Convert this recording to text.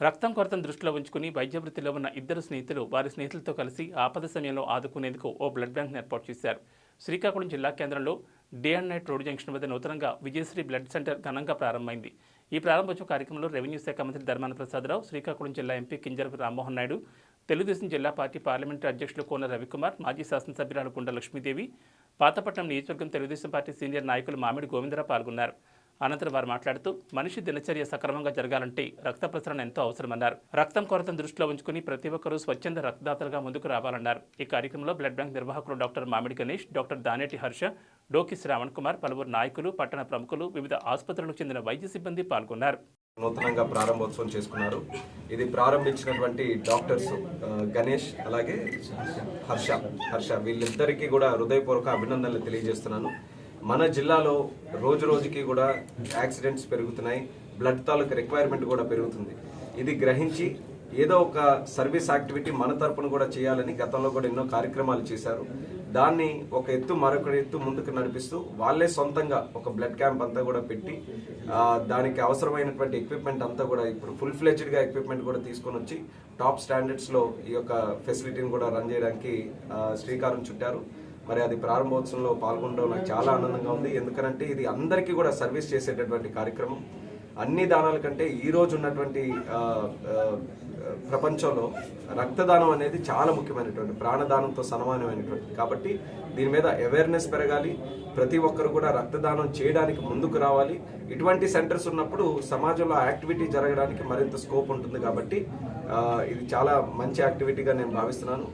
రక్తం కొరతను దృష్టిలో ఉంచుకుని వైద్య వృత్తిలో ఉన్న ఇద్దరు స్నేహితులు వారి స్నేహితులతో కలిసి ఆపద సమయంలో ఆదుకునేందుకు ఓ బ్లడ్ బ్యాంక్ ఏర్పాటు చేశారు. శ్రీకాకుళం జిల్లా కేంద్రంలో day and night road junction వద్ద నూతనంగా విజయశ్రీ బ్లడ్ సెంటర్ ఘనంగా ప్రారంభమైంది. ఈ ప్రారంభోత్సవ కార్యక్రమంలో రెవెన్యూ శాఖ మంత్రి ధర్మాన ప్రసాదరావు శ్రీకాకుళం జిల్లా ఎంపీ కింజరపు రామ్మోహన్ నాయుడు తెలుగుదేశం జిల్లా పార్టీ పార్లమెంటు అధ్యక్షులు కోన రవికుమార్ మాజీ శాసనసభ్యురాలు కొండ లక్ష్మీదేవి పాతపట్నం నియోజకవర్గం తెలుగుదేశం పార్టీ సీనియర్ నాయకులు మామిడి గోవిందరావు పాల్గొన్నారు. అనంతరం వారు మాట్లాడుతూ మనిషి దినచర్య సక్రమంగా జరగాలంటే రక్త ప్రసరణ ఎంతో అవసరమన్నారు. రక్తం కొరతను దృష్టిలో ఉంచుకుని ప్రతి ఒక్కరూ స్వచ్ఛంద రక్తదాతలుగా ముందుకు రావాలన్నారు. ఈ కార్యక్రమంలో బ్లడ్ బ్యాంక్ నిర్వాహకులు డాక్టర్ మామిడి గణేష్ డాక్టర్ దానేటి హర్ష డోకి శ్రావణ్ కుమార్ పలువురు నాయకులు పట్టణ ప్రముఖులు వివిధ ఆసుపత్రులకు చెందిన వైద్య సిబ్బంది పాల్గొన్నారు. నూతనంగా ప్రారంభోత్సవం చేసుకున్నారు. ఇది ప్రారంభించినటువంటి డాక్టర్స్ గణేష్ అలాగే హర్ష హర్ష. వీళ్ళిద్దరికీ కూడా హృదయపూర్వక అభినందనలు తెలియజేస్తున్నాను. మన జిల్లాలో రోజు రోజుకి కూడా యాక్సిడెంట్స్ పెరుగుతున్నాయి బ్లడ్ తాలూకు రిక్వైర్మెంట్ కూడా పెరుగుతుంది. ఇది గ్రహించి ఏదో ఒక సర్వీస్ యాక్టివిటీ మన తరపున కూడా చేయాలని గతంలో కూడా ఎన్నో కార్యక్రమాలు చేశారు. దాన్ని ఒక ఎత్తు మరొక ఎత్తు ముందుకు నడిపిస్తూ వాళ్ళే సొంతంగా ఒక బ్లడ్ క్యాంప్ అంతా కూడా పెట్టి దానికి అవసరమైనటువంటి ఎక్విప్మెంట్ అంతా కూడా ఇప్పుడు ఫుల్ ఫ్లెజ్డ్గా ఎక్విప్మెంట్ కూడా తీసుకొని వచ్చి టాప్ స్టాండర్డ్స్లో ఈ యొక్క ఫెసిలిటీని కూడా రన్ చేయడానికి శ్రీకారం చుట్టారు. మరి అది ప్రారంభోత్సవంలో పాల్గొనడం నాకు చాలా ఆనందంగా ఉంది. ఎందుకంటే ఇది అందరికీ కూడా సర్వీస్ చేసేటటువంటి కార్యక్రమం. అన్ని దానాల కంటే ఈ రోజు ఉన్నటువంటి ప్రపంచంలో రక్తదానం అనేది చాలా ముఖ్యమైనటువంటి ప్రాణదానంతో సమానమైనటువంటి. కాబట్టి దీని మీద అవేర్నెస్ పెరగాలి. ప్రతి ఒక్కరు కూడా రక్తదానం చేయడానికి ముందుకు రావాలి. ఇటువంటి సెంటర్స్ ఉన్నప్పుడు సమాజంలో యాక్టివిటీ జరగడానికి మరింత స్కోప్ ఉంటుంది కాబట్టి ఇది చాలా మంచి యాక్టివిటీగా నేను భావిస్తున్నాను.